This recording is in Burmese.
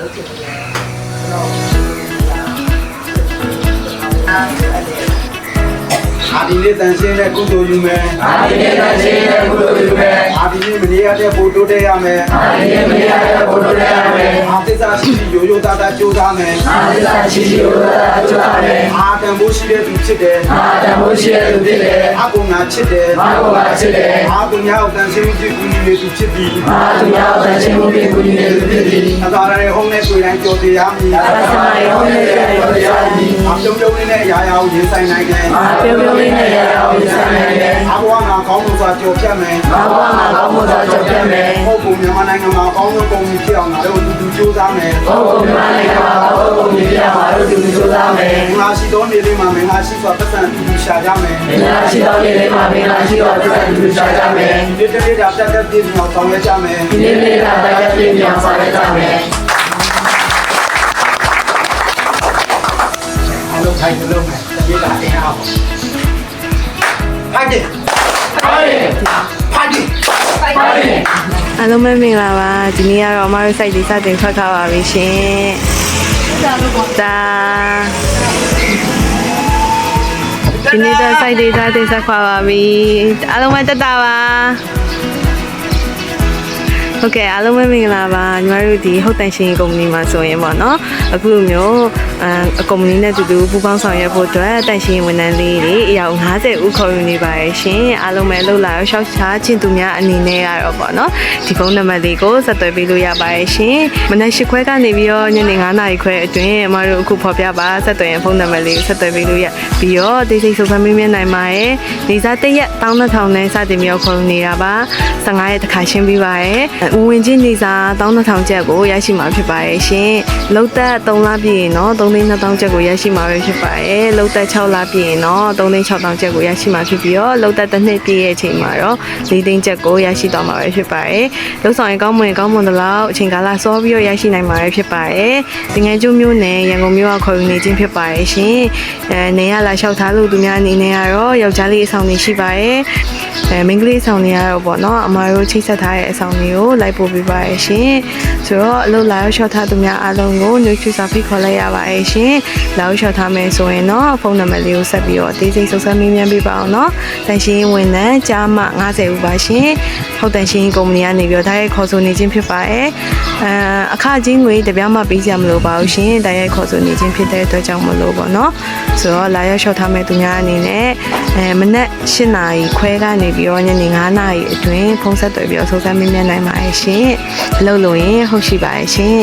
လို့ဖြစ်နေတယ်တော့အားအဲ့ ဒီအာဒီလေးတန်ရှင်းတဲ့ကုသိုလ်ယူမယ်အာဒီနေ့တရှိတဲ့ကုသိုလ်ပြုမယ်အာဒီလေးမနေရတဲ့ပို့တိုးတဲ့ရမယ်အာဒီနေ့မရတဲ့ဘုရားတရားမယ်အာသစ္စာရှိရှိရိုးရိုးသားသားကြိုးစားမယ်အာဒီသာရှိရှိဝရအကျွမ်းမယ်အာတန်ဖို့ရှိတဲ့သူဖြစ်တယ်အာတမိုးရှိတဲ့သူဖြစ်တယ်အာကုငါချစ်တယ်အာဘုရားချစ်တယ်အာကုညာကိုတန်ရှင်းမှုပြုကူညီနေသူဖြစ်ပြီးအာသူများတရှိမှုပြုနေသူဖြစ်သည်အသာရရဲ့ဟုံးနဲ့တွေ့တိုင်းကြော်တရားမည်အာသမာယောနဲ့တရားသည်အာပြုံးပြုံးလေးနဲ့အရာရာကိုရင်ဆိုင်နိုင်တယ်အာပြုံးပြုံးလေးနဲ့ရအောင်ဆက်နိုင်တယ်အာဘဝမှာကောင်းမှုစွာကြော်ဖြတ်မယ်အာဘဝမှာကောင်းမှုသာကြပြမယ်ဟုတ်ပုံမြန်မာနိုင်ငံမှာကောင်းသောပုံမှုဖြစ်အောင်ငါတို့အတူတူကြိုးစားမယ်ဘုရားမြတ်နိုင်ငံမှာဘုရားမြတ်ပြမှာတို့သူကြိုးစားမယ်မင်္ဂလာရှိသောနေ့လေးမှာမင်္ဂလာရှိစွာပတ်စံအတူတူရှာကြမယ်မင်္ဂလာရှိသောနေ့လေးမှာမင်္ဂလာရှိသောသူသူရှာကြမယ်ဒီတလေးတာတက်တက်ပြည့်မြောက်ဆောင်ရွက်ကြမယ်ဒီနေ့လေးကတရားပြည့်မြောက်ဆောင်ရကြမယ်အလုံးထိုင်ကြလုံးမယ်တပြေးတာအင် အားပေါ့ဖိုက်တယ်ဟုတ်တယ်ဖိုက်တယ်ဟုတ်တယ်အားလုံးပဲမင်္ဂလာပါဒီနေ့ကတော့အမတို့ site လေးစတင်ထွက်ခါပါပြီရှင်ဒါဒီနေ့တော့ site လေးစတင်ဆက်ခွာပါပြီအားလုံးပဲတက်တာပါ ဟုတ်ကဲ့အားလုံးပဲမင်္ဂလာပါညီမတို့ဒီဟုတ်တန်ရှင်ကုမ္ပဏီမှာဆိုရင်ပေါ့နော်အခုလိုမျိုးအကုမ္ပဏီနဲ့တူတူပူးပေါင်းဆောင်ရွက်ဖို့အတွက်တန်ရှင်ဝန်ထမ်းလေးတွေအယောက်50ဦးခေါ်ယူနေပါရဲ့ရှင်အားလုံးပဲလှုပ်လာရောရှောက်ချာချင်းသူများအနေနဲ့ရတော့ပေါ့နော်ဒီဖုန်းနံပါတ်လေးကိုဆက်သွယ်ပေးလို့ရပါရဲ့ရှင်မနက်၈ခွဲကနေပြီးတော့ညနေ9နာရီခွဲအတွင်းအမတို့အခုဖော်ပြပါဆက်သွယ်ရင်ဖုန်းနံပါတ်လေးကိုဆက်သွယ်ပေးလို့ရပြီးတော့တိတ်ဆိတ်စုံစမ်းမေးမြန်းနိုင်ပါရဲ့နေစားတစ်ရက်12000နဲ့စတင်ပြီးတော့ခေါ်ယူနေတာပါ15ရက်တစ်ခါရှင်းပြီးပါရဲ့ဝင်ဝင်ချင်းနေစား12000ကျပ်ကိုရရှိမှာဖြစ်ပါရဲ့ရှင်လောက်သက်3လပြည့်ရင်တော့3,200ကျပ်ကိုရရှိမှာပဲဖြစ်ပါရဲ့လောက်သက်6လပြည့်ရင်တော့3,600ကျပ်ကိုရရှိမှာဖြစ်ပြီးတော့လောက်သက်တစ်နှစ်ပြည့်ရဲ့အချိန်မှာတော့4သိန်းကျပ်ကိုရရှိသွားမှာပဲဖြစ်ပါရဲ့လောက်ဆောင်ရင်ကောင်းမွန်ရင်ကောင်းမွန်သလောက်အချိန်ကာလစောပြီးတော့ရရှိနိုင်မှာပဲဖြစ်ပါရဲ့တငယ်ကျိုးမျိုးနဲ့ရန်ကုန်မြို့ကခေါ်ယူနေခြင်းဖြစ်ပါရဲ့ရှင်အဲနေရလာလျှောက်ထားလို့သူများအနေနဲ့ကတော့ယောက်ျားလေးအဆောင်နေရှိပါရဲ့အဲမိန်းကလေးအဆောင်နေရတော့ပေါ့နော်အမတို့ချိတ်ဆက်ထားတဲ့အဆောင်တွေကိုလိုက်ပို့ပေးပါရဲ့ရှင်ဆိုတော့အလုပ်လာရောက်လျှောက်ထားသူများအားလုံးကိုညွှန်ချစာဖိတ်ခေါ်လိုက်ရပါရဲ့ရှင်လာရောက်လျှောက်ထားမယ်ဆိုရင်တော့ဖုန်းနံပါတ်လေးကိုဆက်ပြီးတော့အသေးစိတ်စုံစမ်းမေးမြန်းပေးပါအောင်နော်တန်ရှင်းဝန်ထမ်းကြားမ90ဦးပါရှင်ဟုတ်တန်ရှင်းကုမ္ပဏီကနေပြီးတော့ဒါရိုက်ခေါ်ဆိုနေခြင်းဖြစ်ပါရဲ့ အဲအခကြီးငွေတပြားမှပေးကြမလို့ပါဘူးရှင်ဒါရိုက်ခေါ်ဆိုနေခြင်းဖြစ်တဲ့အတွက်ကြောင့်မလို့ပေါ့နော်ဆိုတော့လာရောက်လျှောက်ထားမဲ့သူများအနေနဲ့အဲမနက်၈နာရီခွဲကနေပြီးတော့ညနေ9နာရီအတွင်းဖုန်းဆက်သွယ်ပြီးတော့စုံစမ်းမေးမြန်းနိုင်ပါရဲ့ရှင်အလုပ်လို့ရင်ဟုတ်ရှိပါရဲ့ရှင်